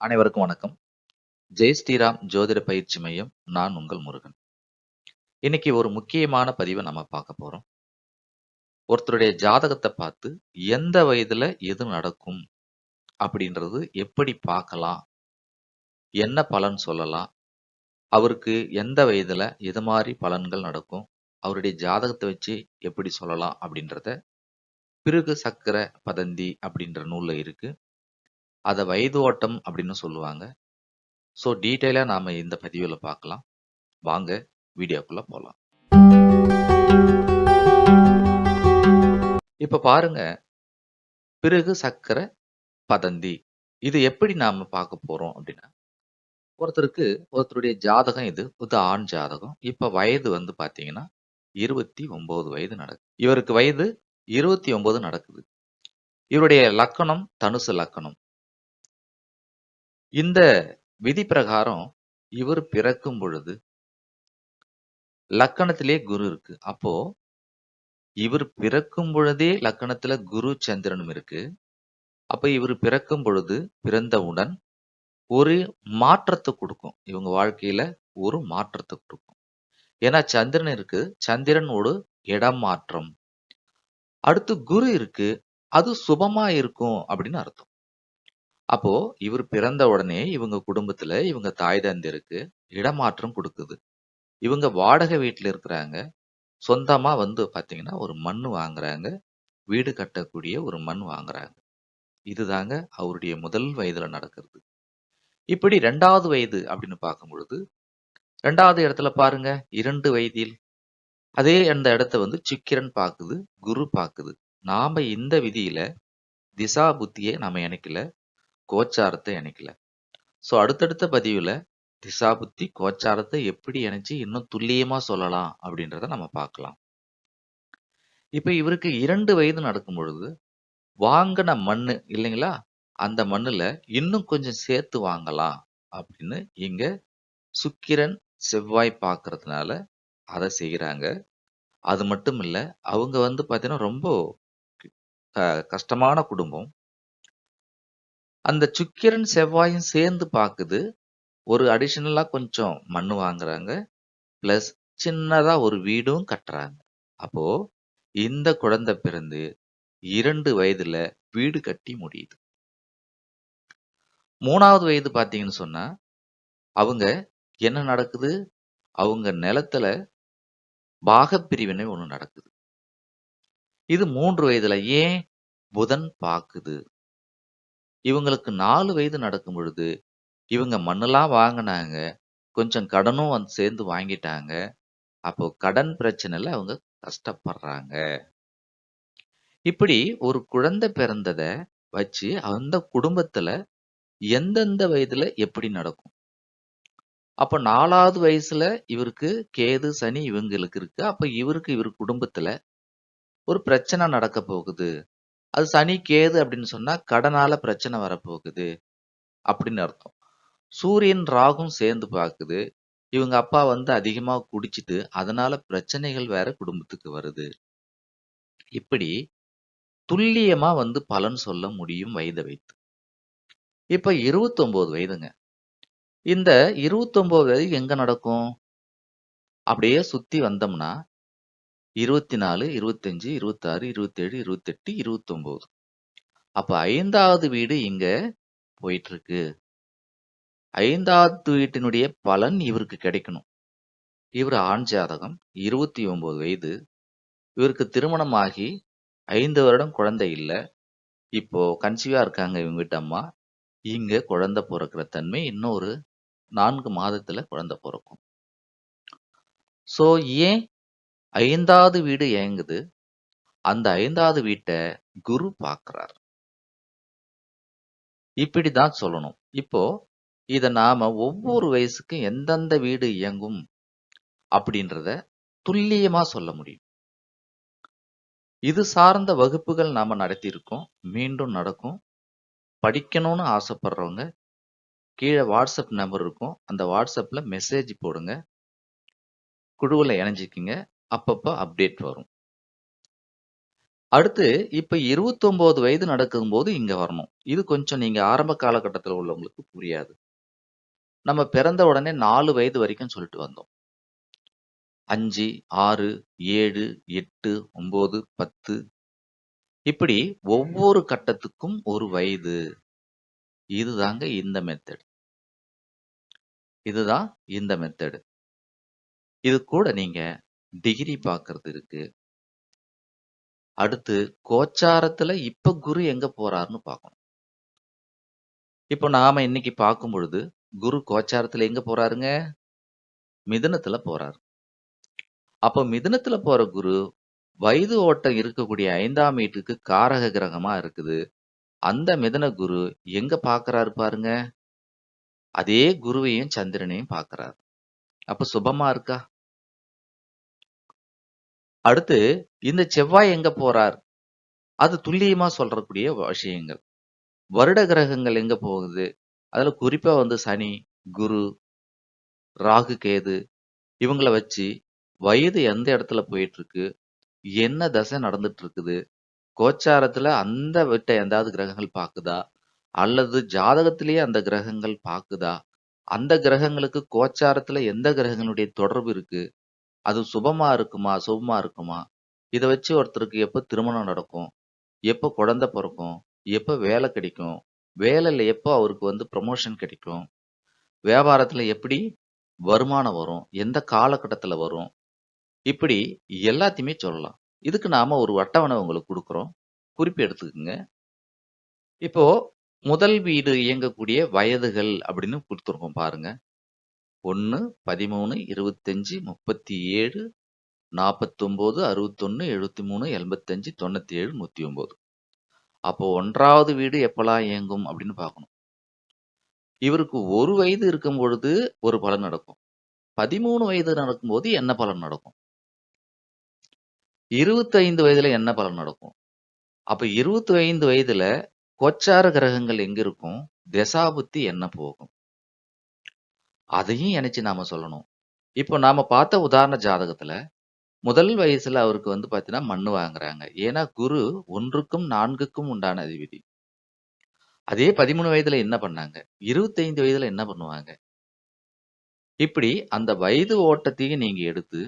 அனைவருக்கும் வணக்கம். ஜெய் ஸ்ரீராம் ஜோதிட பயிற்சி மையம் நான் உங்கள் முருகன். இன்னைக்கு ஒரு முக்கியமான பதிவை நம்ம பார்க்க போறோம். ஒருத்தருடைய ஜாதகத்தை பார்த்து எந்த வயதுல எது நடக்கும் அப்படின்றது எப்படி பார்க்கலாம் என்ன பலன் சொல்லலாம் அவருக்கு எந்த வயதுல எது மாதிரி பலன்கள் நடக்கும் அவருடைய ஜாதகத்தை வச்சு எப்படி சொல்லலாம் அப்படின்றத பிறகு சக்கர பதந்தி அப்படின்ற நூலில் இருக்கு. அதை வயது ஓட்டம் அப்படின்னு சொல்லுவாங்க. ஸோ டீட்டெயிலாக நாம் இந்த பதிவில் பார்க்கலாம். வாங்க வீடியோக்குள்ளே போகலாம் இப்போ பாருங்க. பிறகு சக்கரை பதந்தி. இது எப்படி நாம் பார்க்க போகிறோம் அப்படின்னா ஒருத்தருக்கு ஒருத்தருடைய ஜாதகம் இது. இது ஆண் ஜாதகம். இப்போ வயது வந்து பார்த்தீங்கன்னா இருபத்தி ஒன்பது வயது நடக்குது. இவருக்கு வயது இருபத்தி ஒன்பது நடக்குது. இவருடைய லக்கணம் தனுசு லக்கணம். இந்த விதி பிரகாரம் இவர் பிறக்கும் பொழுது லக்கணத்திலே குரு இருக்கு. அப்போ இவர் பிறக்கும் பொழுதே லக்கணத்துல குரு சந்திரனும் இருக்கு. அப்ப இவர் பிறக்கும் பொழுது பிறந்தவுடன் ஒரு மாற்றத்தை கொடுக்கும். இவங்க வாழ்க்கையில ஒரு மாற்றத்தை கொடுக்கும். ஏன்னா சந்திரன் இருக்கு. சந்திரனோடு இடம் மாற்றம். அடுத்து குரு இருக்கு. அது சுபமா இருக்கும் அப்படின்னு அர்த்தம். அப்போ இவர் பிறந்த உடனே இவங்க குடும்பத்துல இவங்க தாய் தந்தையருக்கு இடமாற்றம் கொடுக்குது. இவங்க வாடகை வீட்டில் இருக்கிறாங்க. சொந்தமா வந்து பாத்தீங்கன்னா ஒரு மண் வாங்குறாங்க. வீடு கட்டக்கூடிய ஒரு மண் வாங்குறாங்க. இதுதாங்க அவருடைய முதல் வயதுல நடக்கிறது. இப்படி ரெண்டாவது வயது அப்படின்னு பார்க்கும் பொழுது ரெண்டாவது இடத்துல பாருங்க இரண்டு வயதில். அதே அந்த இடத்த வந்து சுக்கிரன் பார்க்குது குரு பார்க்குது. நாம இந்த விதியில திசா புத்தியை நாம இணைக்கல. கோச்சாரத்தை இணைக்கல ஸோ அடுத்தடுத்த பதிவுல திசா புத்தி கோச்சாரத்தை எப்படி இணைச்சு இன்னும் துல்லியமா சொல்லலாம் அப்படின்றத நம்ம பார்க்கலாம். இப்ப இவருக்கு இரண்டு வயது நடக்கும் பொழுது வாங்கின மண்ணு இல்லைங்களா? அந்த மண்ணுல இன்னும் கொஞ்சம் சேர்த்து வாங்கலாம் அப்படின்னு இங்க சுக்கிரன் செவ்வாய் பார்க்கறதுனால அதை செய்கிறாங்க அது மட்டும் இல்ல அவங்க வந்து பார்த்தீங்கன்னா, ரொம்ப க- கஷ்டமான குடும்பம். அந்த சுக்கிரன் செவ்வாயும் சேர்ந்து பார்க்குது ஒரு அடிஷனலா கொஞ்சம் மண்ணு வாங்குறாங்க. பிளஸ் சின்னதா ஒரு வீடும் கட்டுறாங்க. அப்போ இந்த குழந்தை பிறந்து இரண்டு வயதுல வீடு கட்டி முடியுது. மூணாவது வயது பார்த்தீங்கன்னு சொன்னா அவங்க என்ன நடக்குது? அவங்க நிலத்துல பாகப்பிரிவினை ஒண்ணு நடக்குது. இது மூன்று வயதுல ஏன் புதன் பார்க்குது இவங்களுக்கு நாலு வயது நடக்கும் பொழுது இவங்க மண்ணெல்லாம் வாங்கினாங்க. கொஞ்சம் கடனும் வந்து சேர்ந்து வாங்கிட்டாங்க. அப்போ கடன் பிரச்சனைல அவங்க கஷ்டப்படுறாங்க. இப்படி ஒரு குழந்தை பிறந்தத வச்சு அந்த குடும்பத்துல எந்தெந்த வயதுல எப்படி நடக்கும்? அப்ப நாலாவது வயசுல இவருக்கு கேது சனி இவங்களுக்கு இருக்கு. அப்ப இவருக்கு இவர் குடும்பத்துல ஒரு பிரச்சனை நடக்க போகுது. அது சனி கேது அப்படின்னு சொன்னா கடனால பிரச்சனை வரப்போகுது அப்படின்னு அர்த்தம். சூரியன் ராகும் சேர்ந்து பார்க்குது. இவங்க அப்பா வந்து அதிகமா குடிச்சிட்டு அதனால பிரச்சனைகள் வேற குடும்பத்துக்கு வருது. இப்படி துல்லியமா வந்து பலன் சொல்ல முடியும் வயதை வைத்து. இப்ப 29 வயதுங்க. இந்த 29 வயது எங்க நடக்கும்? அப்படியே சுத்தி வந்தோம்னா இருபத்தி நாலு இருபத்தஞ்சு இருபத்தாறு இருபத்தேழு இருபத்தெட்டு இருபத்தொம்போது அப்போ ஐந்தாவது வீடு இங்கே போயிட்டுருக்கு. ஐந்தாவது வீட்டினுடைய பலன் இவருக்கு கிடைக்கணும். இவர் ஆண் ஜாதகம் இருபத்தி ஒம்பது வயது. இவருக்கு திருமணமாகி ஐந்து வருடம் குழந்தை இல்லை. இப்போ கன்சீவா இருக்காங்க இவங்க வீட்டு அம்மா. இங்கே குழந்தை பிறக்கிற தன்மை இன்னொரு நான்கு மாதத்துல குழந்தை பிறக்கும். ஸோ ஏன் ஐந்தாவது வீடு இயங்குது அந்த ஐந்தாவது வீட்டை குரு பார்க்கிறார் இப்படிதான் சொல்லணும். இப்போ இத நாம ஒவ்வொரு வயசுக்கும் எந்தெந்த வீடு இயங்கும் அப்படின்றத துல்லியமா சொல்ல முடியும். இது சார்ந்த வகுப்புகள் நாம நடத்தியிருக்கோம். மீண்டும் நடக்கும். படிக்கணும்னு ஆசைப்படுறவங்க கீழே வாட்ஸ்அப் நம்பர் இருக்கும். அந்த வாட்ஸ்அப்ல மெசேஜ் போடுங்க. குழுவில் இணைஞ்சிக்கிங்க. அப்பப்போ அப்டேட் வரும் அடுத்து இப்ப 29 வயது நடக்கும்போது இங்க வரணும். இது கொஞ்சம் நீங்க ஆரம்ப காலகட்டத்தில் உள்ளவங்களுக்கு புரியாது. நம்ம பிறந்த உடனே 4 வயது வரைக்கும் சொல்லிட்டு வந்தோம். 5, 6, 7, 8, 9, 10 இப்படி ஒவ்வொரு கட்டத்துக்கும் ஒரு வயது. இதுதாங்க இந்த மெத்தட். இதுதான் இந்த மெத்தடு. இது கூட நீங்க டிகிரி பார்க்கறது இருக்கு. அடுத்து கோச்சாரத்துல இப்ப குரு எங்க போறாருன்னு பார்க்கணும். இப்போ நாம இன்னைக்கு பார்க்கும் பொழுது, குரு கோச்சாரத்துல எங்க போறாருங்க? மிதுனத்துல போறாரு. அப்போ மிதுனத்துல போற குரு, வயது ஓட்டம் இருக்கக்கூடிய 5ஆம் வீட்டுக்கு காரக கிரகமா இருக்குது. அந்த மிதுன குரு எங்க பாக்குறாரு பாருங்க? அதே குருவையும், சந்திரனையும் பார்க்கறாரு. அப்ப சுபமா இருக்கா? அடுத்து இந்த செவ்வாய் எங்க போறார்? அது துல்லியமா சொல்றக்கூடிய விஷயங்கள். வருட கிரகங்கள் எங்க போகுது? அதுல குறிப்பா வந்து சனி, குரு, ராகு, கேது இவங்கள வச்சு வயது எந்த இடத்துல போயிட்டு இருக்கு? என்ன தசை நடந்துட்டு இருக்குது? கோச்சாரத்துல அந்த விட்ட எந்தாவது கிரகங்கள் பாக்குதா? அல்லது ஜாதகத்திலேயே அந்த கிரகங்கள் பாக்குதா? அந்த கிரகங்களுக்கு கோச்சாரத்துல எந்த கிரகங்களுடைய தொடர்பு இருக்கு? அது சுபமா இருக்குமா? அசுபமா இருக்குமா? இதை வச்சு ஒருத்தருக்கு எப்போ திருமணம் நடக்கும்? எப்போ குழந்தை பிறக்கும் எப்போ வேலை கிடைக்கும்? வேலையில் எப்போ அவருக்கு வந்து ப்ரமோஷன் கிடைக்கும்? வியாபாரத்தில் எப்படி வருமானம் வரும்? எந்த காலகட்டத்தில் வரும்? இப்படி எல்லாத்தையுமே சொல்லலாம். இதுக்கு நாம் ஒரு அட்டவணை உங்களுக்கு கொடுக்குறோம் குறிப்பு எடுத்துக்கங்க. இப்போ முதல் வீடு இயங்கக்கூடிய வயதுகள் அப்படின்னு கொடுத்துருக்கோம் பாருங்க. ஒன்று பதிமூணு இருபத்தஞ்சி முப்பத்தி ஏழு நாற்பத்தொம்போது அறுபத்தொன்று எழுபத்தி மூணு எண்பத்தஞ்சு தொண்ணூற்றி ஏழு நூற்றி ஒம்பது அப்போ ஒன்றாவது வீடு எப்போல்லாம் இயங்கும் அப்படின்னு பார்க்கணும். இவருக்கு ஒரு வயது இருக்கும் பொழுது ஒரு பலன் நடக்கும். பதிமூணு வயது நடக்கும்போது என்ன பலன் நடக்கும்? இருபத்தைந்து வயதுல என்ன பலன் நடக்கும்? அப்ப இருபத்தி ஐந்து வயதுல கோச்சார கிரகங்கள் எங்க இருக்கும்? தசாபுத்தி என்ன போகும்? அதையும் இணைச்சு நாம சொல்லணும். இப்போ நாம பார்த்த உதாரண ஜாதகத்துல, முதல் வயசுல அவருக்கு வந்து பார்த்தீங்கன்னா, மண்ணு வாங்குறாங்க. ஏன்னா குரு 1க்கும் 4க்கும் உண்டான அதிபதி. அதே 13 வயதுல என்ன பண்ணாங்க? 25 வயதுல என்ன பண்ணுவாங்க? இப்படி அந்த வயது ஓட்டத்தையும் நீங்க எடுத்து,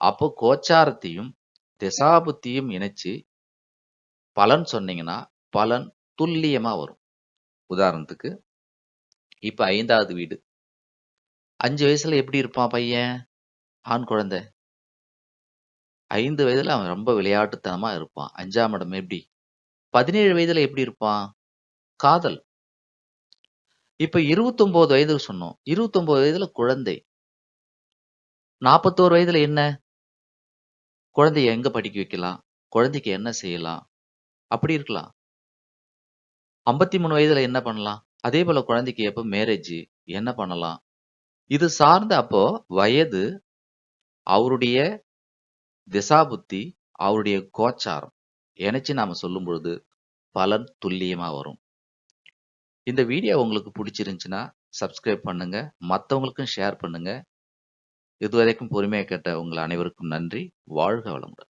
அப்போ கோச்சாரத்தையும், திசாபுத்தியும் இணைச்சு பலன் சொன்னீங்கன்னா, பலன் துல்லியமா வரும். உதாரணத்துக்கு, இப்ப 5வது வீடு. 5 வயசுல எப்படி இருப்பான் பையன்? ஆண் குழந்தை. 5 வயதுல அவன் ரொம்ப விளையாட்டுத்தனமா இருப்பான். 5ஆம் இடம் எப்படி? 17 வயதுல எப்படி இருப்பான்? காதல். இப்ப 29 வயது சொன்னோம். 29 வயதுல குழந்தை. 41 வயதுல என்ன? குழந்தைய எங்க படிக்க வைக்கலாம்? குழந்தைக்கு என்ன செய்யலாம்? அப்படி இருக்கலாம். 53 வயதுல என்ன பண்ணலாம்? அதே போல குழந்தைக்கு எப்ப மேரேஜ்? என்ன பண்ணலாம்? இது சார்ந்த அப்போ வயது, அவருடைய திசாபுத்தி, அவருடைய கோச்சாரம் இணைச்சு நாம சொல்லும் பொழுது, பலன் துல்லியமா வரும். இந்த வீடியோ உங்களுக்கு பிடிச்சிருந்துச்சுன்னா சப்ஸ்கிரைப் பண்ணுங்க. மற்றவங்களுக்கும் ஷேர் பண்ணுங்க. இதுவரைக்கும் பொறுமையா கேட்ட உங்கள் அனைவருக்கும் நன்றி. வாழ்க வளமுடன்.